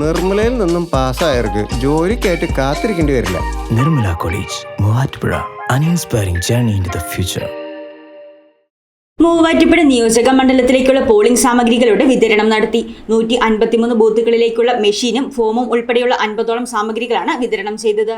നിർമ്മലയിൽ നിന്നും പാസ്സായവർക്ക് ജോലിക്കായിട്ട് കാത്തിരിക്കേണ്ടി വരില്ല. Nirmala college Muvattupuzha. An inspiring journey in the future Muvattupuzha നിയോജക മണ്ഡലത്തിലേക്കുള്ള പോളിംഗ് സാമഗ്രികളുടെ വിതരണം നടത്തി. നൂറ്റി അൻപത്തിമൂന്ന് ബൂത്തുകളിലേക്കുള്ള മെഷീനും ഫോമും ഉൾപ്പെടെയുള്ള അൻപതോളം സാമഗ്രികളാണ് വിതരണം ചെയ്തത്.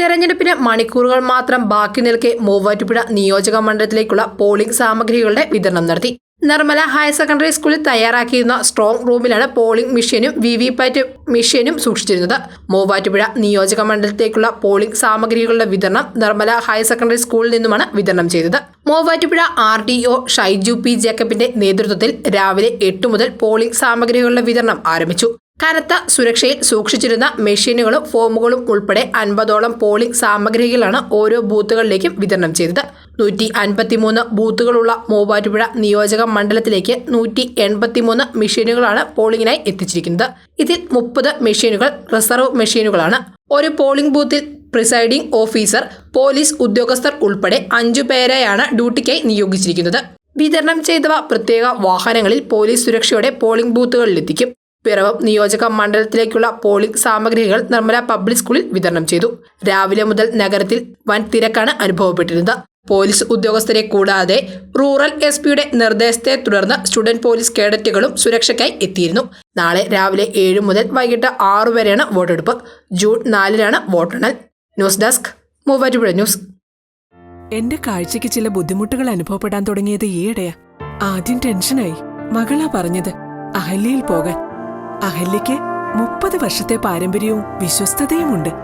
തെരഞ്ഞെടുപ്പിന് മണിക്കൂറുകൾ മാത്രം ബാക്കി നിൽക്കെ മൂവാറ്റുപുഴ നിയോജക മണ്ഡലത്തിലേക്കുള്ള പോളിംഗ് സാമഗ്രികളുടെ വിതരണം നടത്തി. നിർമ്മല ഹയർ സെക്കൻഡറി സ്കൂളിൽ തയ്യാറാക്കിയിരുന്ന സ്ട്രോങ് റൂമിലാണ് പോളിംഗ് മെഷീനും വി വി പാറ്റ് മെഷീനും സൂക്ഷിച്ചിരുന്നത്. മൂവാറ്റുപുഴ നിയോജക മണ്ഡലത്തേക്കുള്ള പോളിംഗ് സാമഗ്രികളുടെ വിതരണം നിർമ്മല ഹയർ സെക്കൻഡറി സ്കൂളിൽ നിന്നുമാണ് വിതരണം ചെയ്തത്. Muvattupuzha R D O Shaiju P ജേക്കബിന്റെ നേതൃത്വത്തിൽ രാവിലെ എട്ട് മുതൽ പോളിംഗ് സാമഗ്രികളുടെ വിതരണം ആരംഭിച്ചു. കനത്ത സുരക്ഷയിൽ സൂക്ഷിച്ചിരുന്ന മെഷീനുകളും ഫോമുകളും ഉൾപ്പെടെ അൻപതോളം പോളിംഗ് സാമഗ്രികളാണ് ഓരോ ബൂത്തുകളിലേക്കും വിതരണം ചെയ്തത്. നൂറ്റി അൻപത്തിമൂന്ന് ബൂത്തുകളുള്ള മൂവാറ്റുപുഴ നിയോജക മണ്ഡലത്തിലേക്ക് നൂറ്റി എൺപത്തിമൂന്ന് മെഷീനുകളാണ് പോളിംഗിനായി എത്തിച്ചിരിക്കുന്നത്. ഇതിൽ മുപ്പത് മെഷീനുകൾ റിസർവ് മെഷീനുകളാണ്. ഒരു പോളിംഗ് ബൂത്തിൽ പ്രിസൈഡിംഗ് ഓഫീസർ പോലീസ് ഉദ്യോഗസ്ഥർ ഉൾപ്പെടെ അഞ്ചു പേരെയാണ് ഡ്യൂട്ടിക്കായി നിയോഗിച്ചിരിക്കുന്നത്. വിതരണം ചെയ്തവ പ്രത്യേക വാഹനങ്ങളിൽ പോലീസ് സുരക്ഷയോടെ പോളിംഗ് ബൂത്തുകളിലെത്തിക്കും. പിറവം നിയോജക മണ്ഡലത്തിലേക്കുള്ള പോളിംഗ് സാമഗ്രികൾ നിർമ്മല പബ്ലിക് സ്കൂളിൽ വിതരണം ചെയ്തു. രാവിലെ മുതൽ നഗരത്തിൽ വൻ തിരക്കാണ് അനുഭവപ്പെട്ടിരുന്നത്. പോലീസ് ഉദ്യോഗസ്ഥരെ കൂടാതെ റൂറൽ എസ് പിയുടെ നിർദ്ദേശത്തെ തുടർന്ന് സ്റ്റുഡന്റ് പോലീസ് കേഡറ്റുകളും സുരക്ഷയ്ക്കായി എത്തിയിരുന്നു. നാളെ രാവിലെ ഏഴ് മുതൽ വൈകിട്ട് ആറു വരെയാണ് വോട്ടെടുപ്പ്. ജൂൺ നാലിനാണ് വോട്ടെണ്ണൽ. News desk Muvattupuzha news. എന്റെ കാഴ്ചയ്ക്ക് ചില ബുദ്ധിമുട്ടുകൾ അനുഭവപ്പെടാൻ തുടങ്ങിയത് ഈയിടെയാ. ആദ്യം ടെൻഷനായി. മകളാ പറഞ്ഞത് അഹല്യയിൽ പോകാൻ. അഹല്യയ്ക്ക് മുപ്പത് വർഷത്തെ പാരമ്പര്യവും വിശ്വസ്തതയുമുണ്ട്.